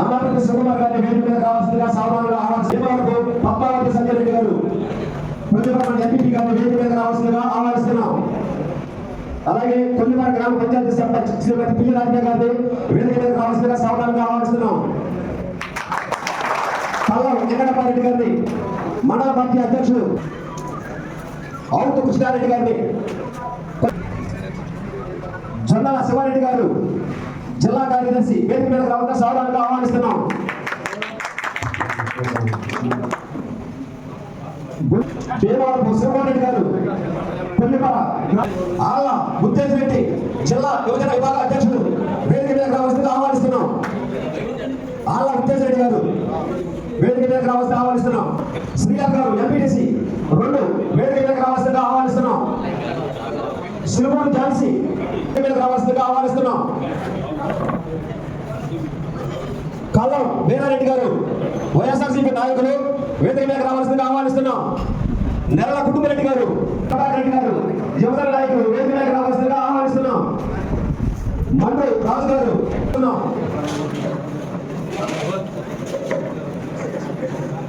అమరావతి సుకుమార్ గారిని వేదిక మీద కావాల్సిందిగా సామాన్యులు ఆహ్వానిస్తున్నారు పప్పావతి సంజయ్ రెడ్డి గారు గారిని ఆహ్వానిస్తున్నాం. అలాగే కొల్లిపాడు గ్రామ పంచాయతీ సర్పంచ్ శ్రీమతి పిల్లి రాజా గారిని వేదిక మీద రావాల్సిందిగా ఆహ్వానిస్తున్నాం పల్లం వెంకటపారెడ్డి గారిని మన పార్టీ అధ్యక్షుడు అవుతు కృష్ణారెడ్డి గారిని జొన్నల శివారెడ్డి గారు జిల్లా కార్యదర్శి వేదిక మీద రావడం సాధారణంగా ఆహ్వానిస్తున్నాం. దేవాలపు శివరెడ్డి గారు కొల్లిపర ఆళ్ళ బుద్ధేజ్ రెడ్డి జిల్లా యువజన విభాగ అధ్యక్షుడు వేదిక మీద రావాల్సిందిగా ఆహ్వానిస్తున్నాం. ఆళ్ళ బుద్ధేజ్ రెడ్డి గారు వేదిక మీద రావాల్సిందిగా ఆహ్వానిస్తున్నాం. శ్రీకాంత్ గారు ఎంపీటీసీ రెండు వేదిక మీద రావాల్సిందిగా ఆహ్వానిస్తున్నాం. శ్రీమోన్ ఝాన్సీ వేదిక మీద రావాల్సిందిగా ఆహ్వానిస్తున్నాం. కల్లం వీరారెడ్డి గారు వైఎస్ఆర్సీపీ నాయకులు వేదిక మీద రావాల్సిందిగా ఆహ్వానిస్తున్నాం. నెరల కుటుంబరెడ్డి గారు ప్రభాకర్ రెడ్డి గారు యువజన నాయకులు వేదిక మీద రావాల్సిందిగా ఆహ్వానిస్తున్నాం. మండు రాజు గారు ఉన్నాం.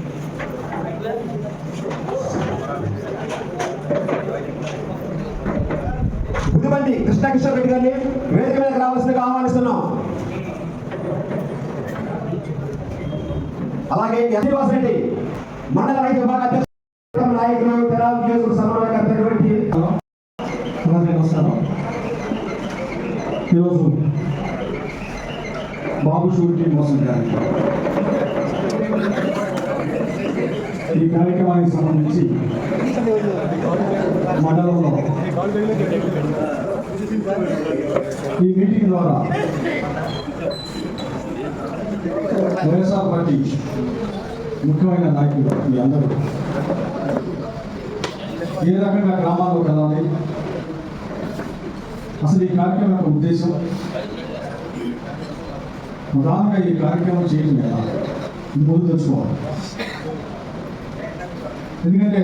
కృష్ణకిషోర్ రెడ్డి గారిని వేదిక మీద రావాల్సిందిగా ఆహ్వానిస్తున్నాం అలాగే శ్రీనివాస్ రెడ్డి మండల రైతు విభాగ అధ్యక్షుడు నాయకులు తెరాల నియోజకవర్గ ఈరోజు బాబు షూరిటీ మోసం గారికి ఈ కార్యక్రమానికి సంబంధించి మండలంలో ఈ మీటింగ్ ద్వారా వైఎస్ఆర్ పార్టీ ముఖ్యమైన నాయకులు మీ అందరూ ఏ రకంగా గ్రామాల్లో కదాలి అసలు ఈ కార్యక్రమం యొక్క ఉద్దేశం? ప్రధానంగా ఈ కార్యక్రమం చేయడం ఎలా? ముందు తెలుసుకోవాలి. ఎందుకంటే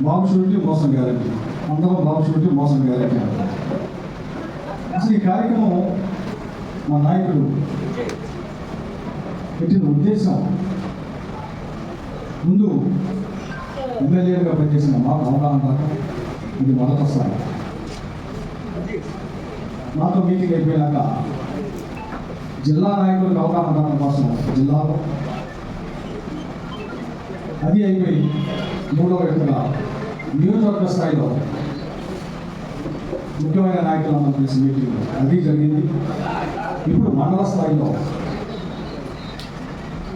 బాబు షూరిటీ మోసం గ్యారెంటీ. అందరం బాబు షూరిటీ మోసం గ్యారంటీ అసలు ఈ కార్యక్రమం మా నాయకుడు పెట్టిన ఉద్దేశం ముందు ఎమ్మెల్యేగా పనిచేసిన మాకు అవగాహన దాకా ఇది మొదటిసారి నాతో మీటింగ్ అయిపోయాక జిల్లా నాయకులకు అవగాహన దాని కోసం జిల్లాలో అది అయిపోయి మూడవ విడతగా నియోజకవర్గ స్థాయిలో ముఖ్యమైన నాయకులను కలిసి మీటింగ్ అది జరిగింది. ఇప్పుడు మండల స్థాయిలో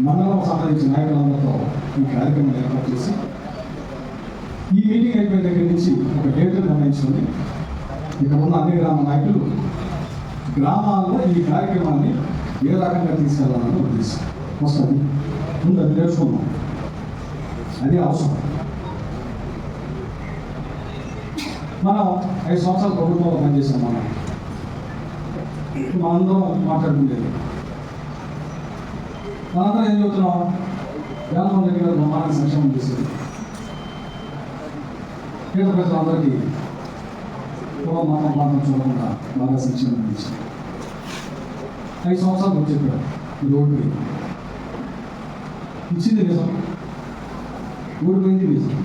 మండలం సంబంధించిన నాయకులందరితో ఈ కార్యక్రమం ఏర్పాటు చేసి ఈ మీటింగ్ అయిపోయిన దగ్గర నుంచి ఒక డేట్ నిర్ణయించుకొని ఇక్కడ ఉన్న అన్ని గ్రామ నాయకులు గ్రామాల్లో ఈ కార్యక్రమాన్ని ఏ రకంగా తీసుకెళ్ళాలని ఉద్దేశం. వస్తుంది. ముందు అది నేర్చుకున్నాం అది అవసరం. మనం ఐదు సంవత్సరాలు ప్రభుత్వంలో పనిచేసాం మనం. మనందరం మాట్లాడుకుంటేది. మనందరం ఏం చెబుతున్నాం వేల దగ్గర బ్రహ్మాండ సంక్షేమం చేసేది. పేద ప్రజలందరికీ కులం మతం ప్రాంతం చూడకుండా బాగా సంక్షేమం అందించింది ఐదు సంవత్సరాలు వచ్చేప్పుడు చెప్పారు ఇది ఓడిపోయింది ఇచ్చింది నిజం. ఊడిపోయింది నిజం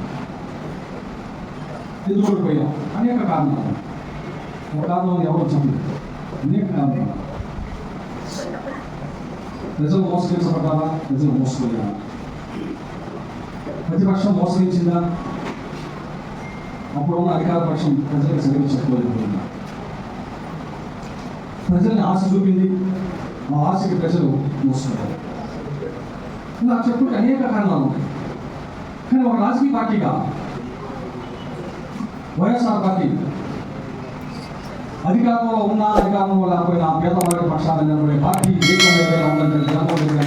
ఎందుకు ఓడిపోయాం అనేక కారణాలు ఒక కారణం ఎవరు చెప్పలేదు అనేక కారణాలు ప్రజలు మోసగించబడ్డారా? ప్రజలు మోసపోయారా? ప్రతిపక్షం మోసగించిందా? అప్పుడు ఉన్న అధికార పక్షం ప్రజలకు సరిగ్గా చెప్పలేకపోయిందా? ప్రజల్ని ఆశ చూపింది ఆ ఆశకి ప్రజలు మోసపోయారు. ఇలా చెప్పుకుంటే అనేక కారణాలు ఉన్నాయి కానీ ఒక రాజకీయ పార్టీగా వైఎస్ఆర్ పార్టీ అధికారంలో ఉన్నా అధికారంలో లేకపోయినా పేదవాడి పక్షాన్ని నిలబడే పార్టీ దేశంలో ఏదైనా జగన్మోహన్ రెడ్డి